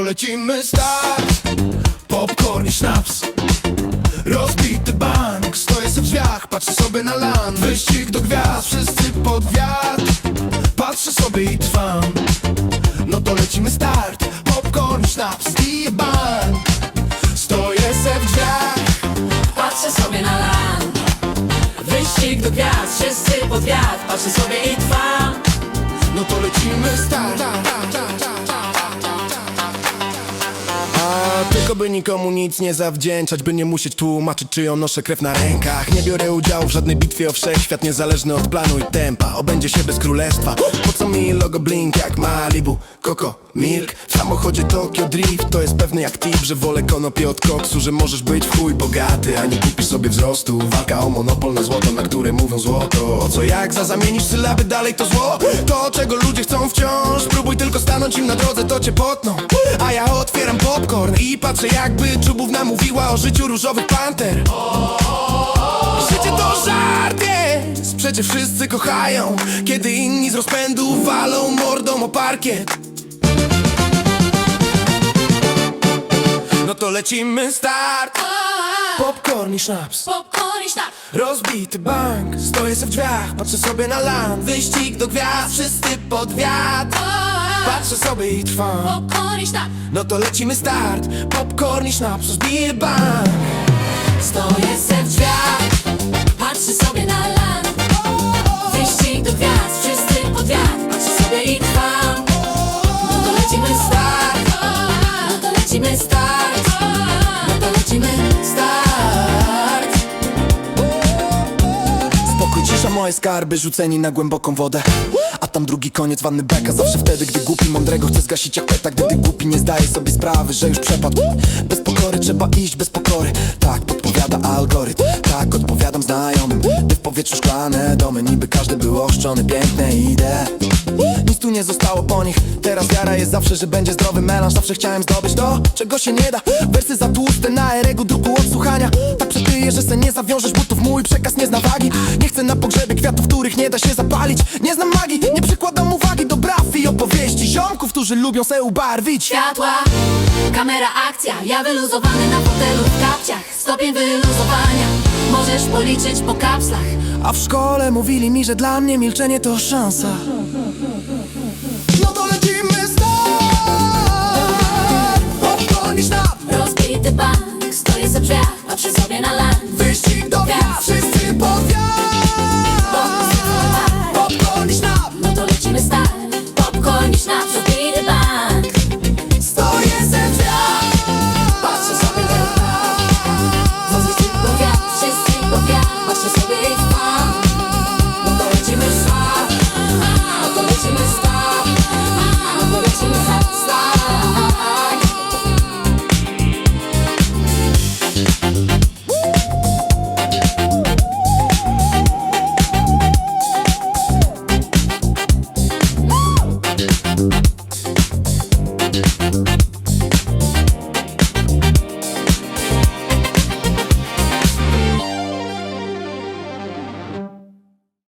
lecimy start Popcorn i sznaps Rozbity bank. Stoję sobie w drzwiach, patrzę sobie na land Wyścig do gwiazd, wszyscy pod wiatr. Patrzę sobie i trwam. No to lecimy start. Popcorn i sznaps, bije bank. Stoję se w drzwiach. Patrzę sobie na land Wyścig do gwiazd, wszyscy pod wiatr. Patrzę sobie i trwam tylko by nikomu nic nie zawdzięczać By nie musieć tłumaczyć czyją noszę krew na rękach. Nie biorę udziału w żadnej bitwie o wszechświat Niezależny od planu i tempa. Obędzie się bez królestwa. Po co mi logo blink jak Malibu? Coco, Milk. W samochodzie Tokyo Drift. To jest pewny jak tip, że wolę konopie od koksu Że możesz być chuj bogaty A nie kupisz sobie wzrostu. Walka o monopol na złoto, na które mówią złoto. O co jak za zamienisz sylaby dalej to zło. To czego ludzie chcą wciąż. Spróbuj tylko stanąć im na drodze to cię potną. A ja popcorn i patrzę jakby czubów namówiła o życiu różowych panter. Życie to żart jest. Przecież wszyscy kochają Kiedy inni z rozpędu walą mordą o parkiet. No to lecimy start. Popcorn i sznaps. Popcorn i sztab Rozbity bank Stoję se w drzwiach, patrzę sobie na land Wyścig do gwiazd, wszyscy pod wiatr Patrzę sobie i trwam Popcorn i sztab. No to lecimy start. Popcorn i sznaps, rozbije bank. Stoję se w drzwiach. Patrzę sobie na land. Wyścig do gwiazd, wszyscy pod wiatr Patrzę sobie i trwam No to lecimy start. No to lecimy start. No to lecimy start. Spokój, cisza, moje skarby rzuceni na głęboką wodę tam drugi koniec wanny beka. Zawsze wtedy, gdy głupi mądrego chce zgasić jak peta Gdy ty głupi nie zdaje sobie sprawy, że już przepadł. Bez pokory trzeba iść, bez pokory. Tak podpowiada algorytm Tak odpowiadam znajomym. Gdy w powietrzu szklane domy Niby każdy był oszczony, piękne idee. Nic tu nie zostało po nich Teraz wiara jest zawsze, że będzie zdrowy melanż. Zawsze chciałem zdobyć to, czego się nie da. Wersy za tłuste na eregu druku odsłuchania Przepyję, że se nie zawiążesz butów Mój przekaz nie zna wagi. Nie chcę na pogrzebie kwiatów, których nie da się zapalić. Nie znam magii, nie przykładam uwagi do braw i opowieści Ziomków, którzy lubią se ubarwić. Światła, kamera, akcja. Ja wyluzowany na fotelu w kapciach. Stopień wyluzowania. Możesz policzyć po kapslach. A w szkole mówili mi, że dla mnie milczenie to szansa. No to lecimy Popcorn i sztab Rozbity bank, stoję se w drzwiach Patrzę sobie na lat. Wyścig do gwiazd